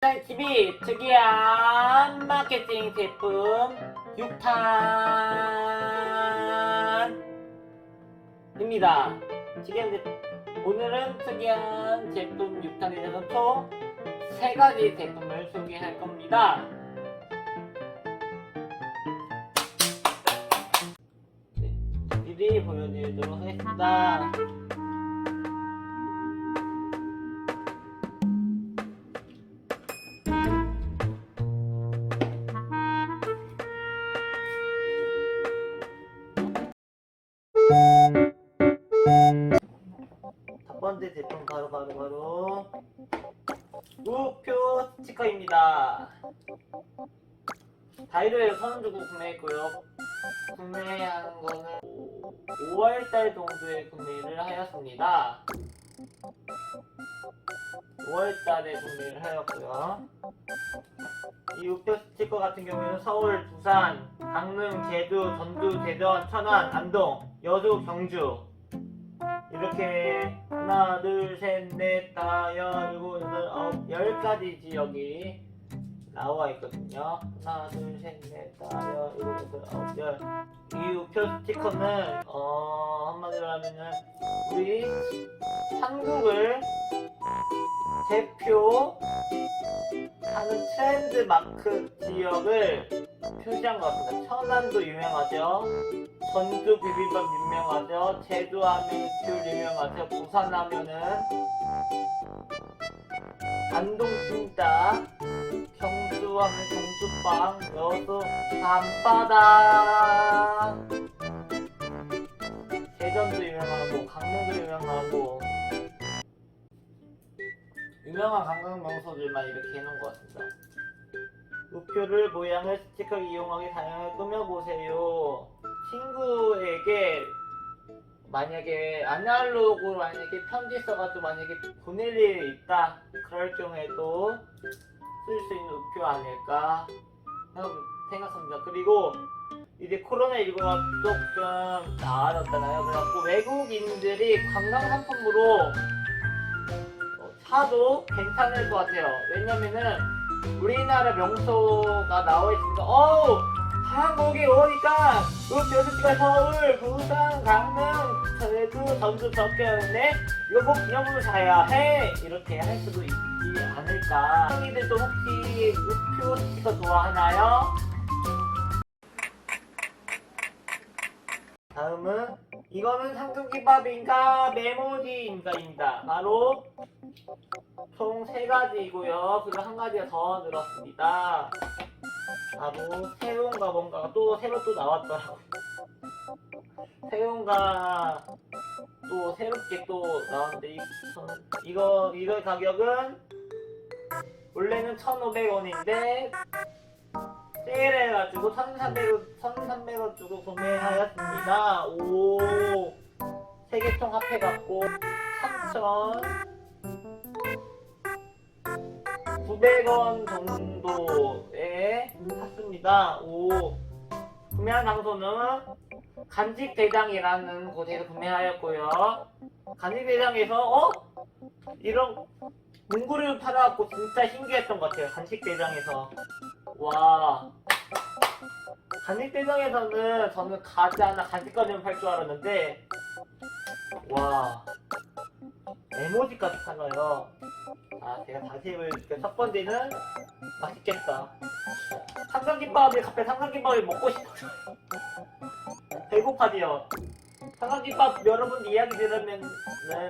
TV 특이한 마케팅 제품 6탄입니다. 지금 오늘은 특이한 제품 6탄에 대해서 총 3가지 제품을 소개할 겁니다. 네, 미리 보여드리도록 하겠습니다. 바로 바로 바로 우표 스티커입니다. 다이로에서 선 주고 구매했고요. 구매한 거는 5월달 정도에 구매를 하였습니다. 5월달에 구매를 하였고요. 이 우표 스티커 같은 경우에는 서울, 부산, 강릉, 제주, 전주, 대전, 천안, 안동, 여수, 경주 이렇게 하나 둘셋넷 다섯 일곱 여덟 아홉 열 가지 지역이 나와 있거든요. 하나 둘셋넷 다섯 일곱 여덟 아홉 열 이 우표 스티커는 어 한마디로 하면은 우리 한국을 대표 하는 트렌드 마크 지역을 표시한 것 같습니다. 천안도 유명하죠. 전주 비빔밥 유명하죠. 제주 하면 귤 유명하죠. 부산 하면은 안동 찜닭, 경주 하면 경주빵, 여수 밤바다, 대전도 유명하고 강릉도 유명하고 유명한 관광 명소들만 이렇게 해놓은 것 같습니다. 우표를 모양을 스티커를 이용하게 다양하게 꾸며보세요. 친구에게 만약에 아날로그로 만약에 편지 써가지고 만약에 보낼 일이 있다 그럴 경우에도 쓸 수 있는 우표 아닐까 생각- 생각합니다. 그리고 이제 코로나19가 조금 나아졌잖아요. 그래갖고 외국인들이 관광 상품으로 어, 사도 괜찮을 것 같아요. 왜냐면은 우리나라 명소가 나와 있으니까 어우 한국에 오니까 우표 스티커 서울, 부산, 강릉, 제주, 전주 적혀있네 꼭 기념으로 사야 해 이렇게 할 수도 있지 않을까 형님들도 혹시 우표 스티커 좋아하나요? 다음은 이거는 삼각김밥인가? 메모지인가입니다 바로 총 세 가지이고요. 그리고 한 가지가 더 늘었습니다. 바로 새우인가 뭔가가 또 새로 또 나왔더라고요. 새우인가 또 새롭게 또 나왔는데 이, 이거 이거 가격은 원래는 1,500원인데 세일해 가지고 1,300원 1,300원 주고 구매하였습니다. 오 세개통 합해 갖고 3,000 900원 정도에 샀습니다. 오. 구매한 장소는 간직대장이라는 곳에서 구매하였고요. 간직대장에서 어? 이런 문구를 팔아갖고 진짜 신기했던 것 같아요. 간식대장에서. 와. 간식대장에서는 저는 과자나 간식거리만 팔 줄 알았는데 와. 에모지까지 팔아요. 아, 제가 다시 해볼게요. 첫 번째는 맛있겠다. 삼각김밥이 갑자기 삼각김밥이 먹고 싶어요. 배고파지요. 삼각김밥 여러분 이야기 들으면은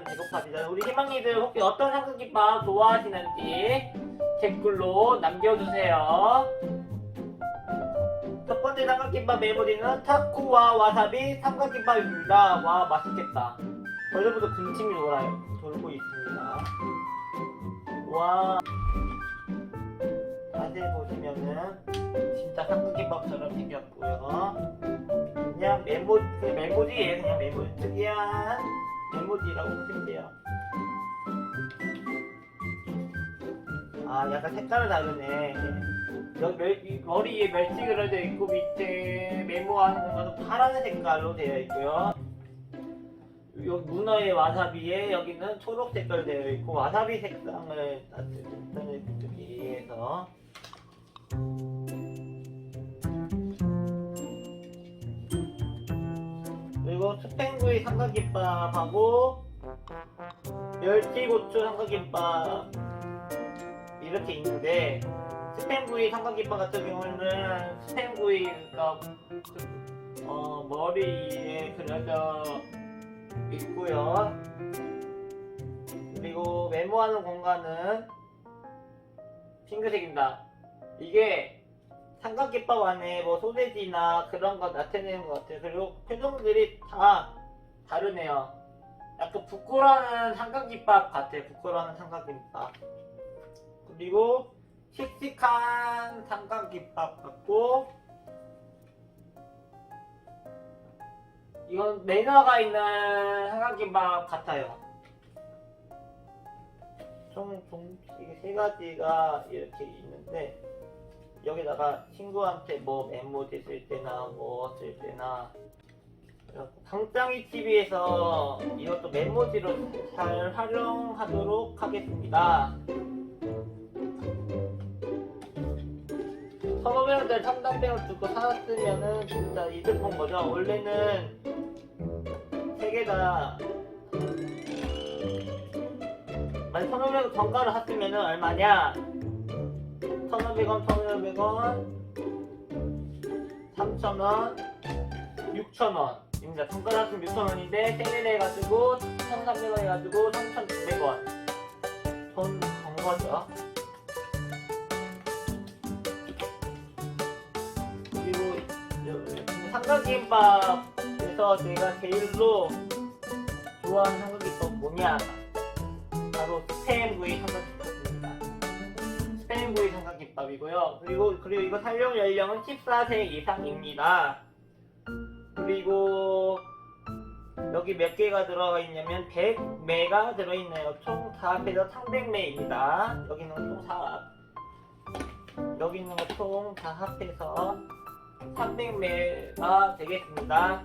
배고파지잖아요. 우리 희망이들 혹시 어떤 삼각김밥 좋아하시는지 댓글로 남겨주세요. 첫 번째 삼각김밥 메모리는 타코와 와사비 삼각김밥입니다. 와 맛있겠다. 벌써부터 군침이 돌아요. 돌고 있습니다. 와 자세히 보시면은 진짜 삼각김밥처럼 생겼고요. 그냥 메모 그냥 메모지예요. 그냥 메모지 특이한 메모지라고 보시면 돼요. 아 약간 색깔은 다르네. 여기 멸, 이 머리에 멸치 그려져 있고 밑에 메모하는 공간은 파란 색깔로 되어 있고요. 요 문어의 와사비에 여기는 초록 색깔 되어 있고 와사비 색상을 나타내주기 위해서 그리고 스팸구이 삼각김밥하고 멸치 고추 삼각김밥 이렇게 있는데 스팸구이 삼각김밥 같은 경우는 스팸구이가 어, 머리에 그려져 있고요. 그리고 메모하는 공간은 핑크색입니다. 이게 삼각김밥 안에 뭐 소세지나 그런 거 나타내는 것 같아요. 그리고 표정들이 다 다르네요. 약간 부끄러워하는 삼각김밥 같아요. 부끄러워하는 삼각김밥. 그리고 씩씩한 삼각김밥 같고 이건 매너가 있는 삼각김밥 같아요. 총, 총, 세 가지가 이렇게 있는데, 여기다가 친구한테 뭐 메모지 쓸 때나 뭐 쓸 때나, 강짱이 TV에서 이것도 메모지로 잘 활용하도록 하겠습니다. 선호배우들 3단 배우 두고 사왔으면은 진짜 이득 본 거죠. 원래는 세개다 만약 1,500원 정가를 샀으면은 얼마냐? 1,500원, 1,500원, 3,000원, 6,000원입니다. 정가를 샀으면 6,000원인데 세일을 해가지고 1,300원 해가지고 3,900원 돈 정거죠. 삼각김밥에서 제가 제일로 좋아하는 삼각김밥 뭐냐? 바로 스팸구이 삼각김밥입니다. 스팸구이 삼각김밥이고요. 그리고 그리고 이거 사용 연령은 14세 이상입니다. 그리고 여기 몇 개가 들어가 있냐면 100매가 들어있네요. 총다 합해서 300매입니다. 여기는 총 4, 여기 있는 거총다 합해서 300매가 되겠습니다.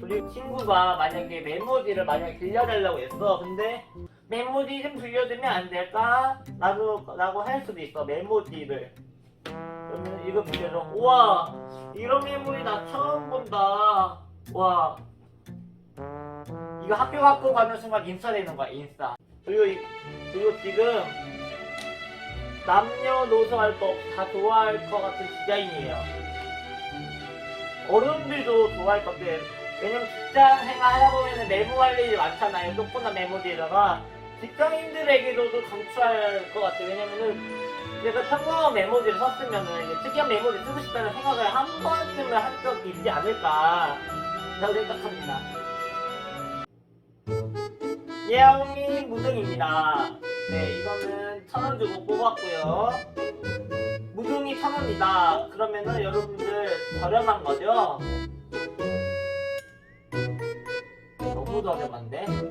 그리고 친구가 만약에 메모지를 만약에 빌려달라고 했어. 근데 메모지 좀 빌려주면 안 될까? 라고, 라고 할 수도 있어. 메모지를. 그러면 이거 빌려줘. 우와! 이런 메모지 나 처음 본다. 와. 이거 학교 갖고 가는 순간 인싸 되는 거야, 인싸. 그리고, 이- 그리고 지금 남녀노소 할거다 좋아할 것 같은 디자인이에요. 어른들도 좋아할 것 같아요. 왜냐면 직장 생활 하다 보면 메모 할 일이 많잖아요. 조그만 메모지에다가 직장인들에게도 강추할 것 같아요. 왜냐면은 내가 평범한 메모지를 썼으면은 특이한 메모지 쓰고 싶다는 생각을 한 번쯤은 한 적이 있지 않을까 라고 생각합니다. 예아우미 무등입니다. 네, 이거는 천원 주고 뽑았고요. 무등이 천 원이다. 그러면은 여러분들 저렴한 거죠? 너무 저렴한데? 라고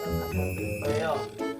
생각하실 거예요.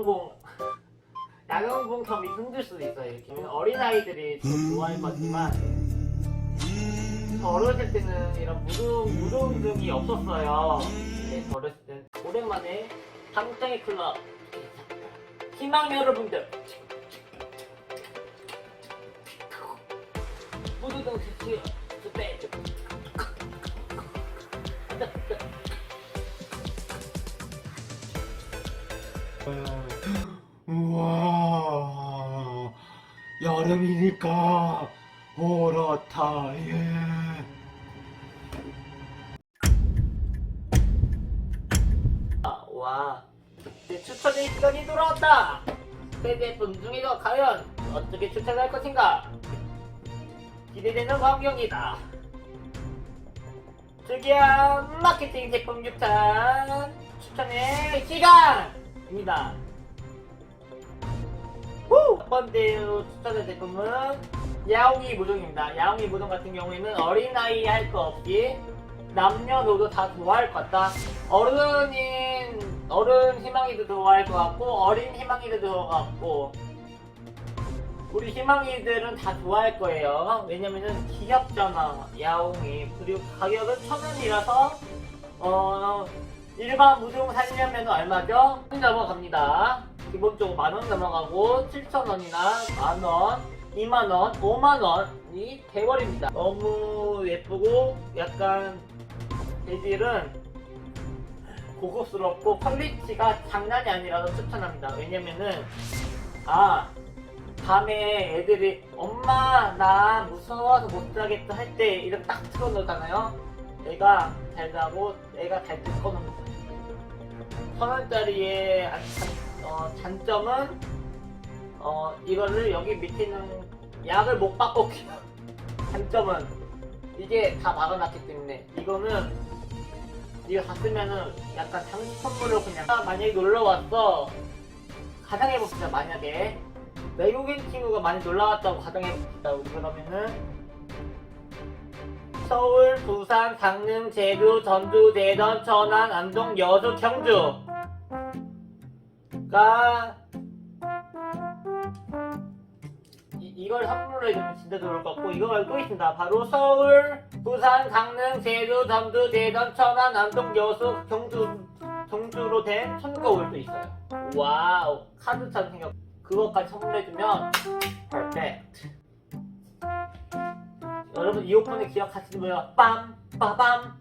야광봉. 야광봉텀이 힘들 수도 있어요 이렇게. 어린아이들이 좀 좋아할 거지만 저 어렸을 때는 이런 무등 무등등이 없었어요. 네, 저 어렸을 때는 오랜만에 당장의 클럽. 희망 여러분들. 무등등 스페 우와 여름이니까 오라타 예. 아, 와 내 추천의 시간이 돌아왔다. 새 제품 중에서 과연 어떻게 추천할 것인가? 기대되는 광경이다. 특이한 마케팅 제품 6탄 추천의 시간입니다 번째로 추천할 제품은 야옹이 무동입니다. 야옹이 무동 같은 경우에는 어린아이 할 거 없이 남녀노소 다 좋아할 것 같다. 어른인, 어른 희망이도 좋아할 것 같고, 어린 희망이도 좋아할 것 같고, 우리 희망이들은 다 좋아할 거예요. 왜냐면은 귀엽잖아, 야옹이. 그리고 가격은 천 원이라서, 어, 일반 무중 사려면 얼마죠? 넘어갑니다. 기본적으로 만 원 넘어가고 7천 원이나 만 원, 2만 원, 5만 원이 돼버립니다. 너무 예쁘고 약간 재질은 고급스럽고 퀄리티가 장난이 아니라서 추천합니다. 왜냐면은 아 밤에 애들이 엄마 나 무서워서 못 자겠다 할 때 이렇게 딱 틀어놓잖아요. 애가 잘 자고 애가 잘 듣거는 천 원짜리의 안- 단- 어, 단점은 어, 이거를 여기 밑에 있는 약을 못 키워. 단점은 이게 다 막아놨기 때문에 이거는 이거 다 쓰면은 약간 장기 선물로 그냥 아, 만약에 놀러 왔어. 가정해봅시다 만약에. 외국인 친구가 많이 놀러 왔다고 가정해봅시다. 그러면은 서울, 부산, 강릉, 제주, 전주, 대전, 천안, 안동, 여수, 경주 가 이, 이걸 선물로 해주면 진짜 좋을 것 같고 이거 말고 또 있습니다. 바로 서울, 부산, 강릉, 제주, 전주, 대전, 천안, 안동, 여수, 경주 경주로 된 천거울도 있어요. 와우 카드처럼 생겼. 그것까지 선물해주면 퍼펙트. 여러분 이 오픈을 기억하시는 거예요. 빰 빠밤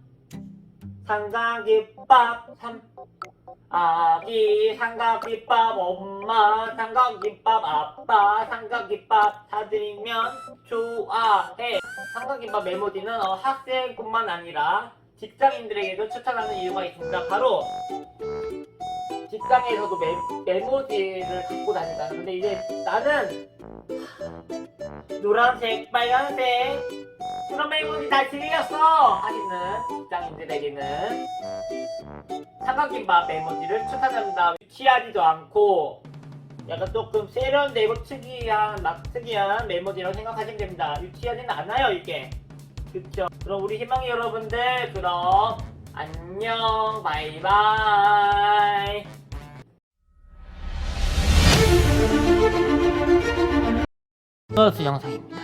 삼각김밥 삼 아기 삼각김밥 엄마 삼각김밥 아빠 삼각김밥 사드리면 좋아해. 삼각김밥 메모지는 어, 학생뿐만 아니라 직장인들에게도 추천하는 이유가 있습니다. 바로 직장에서도 메, 메모지를 갖고 다닌다 근데 이제 나는 노란색 빨간색 그런 메모지 다 질렸어 하시는 직장인들에게는 삼각김밥 메모지를 추천합니다. 취하지도 않고 약간 조금 세련되고 특이한 막 특이한 메모지라고 생각하시면 됩니다. 유치하지는 않아요 이게. 그쵸? 그럼 우리 희망이 여러분들 그럼 안녕 바이바이. 플러스 영상입니다.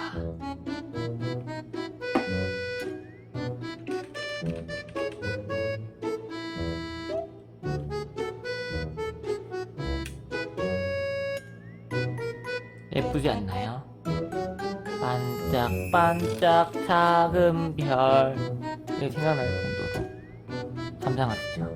예쁘지 않나요? 반짝반짝 작은 별 이렇게 생각날 정도로 감상하시죠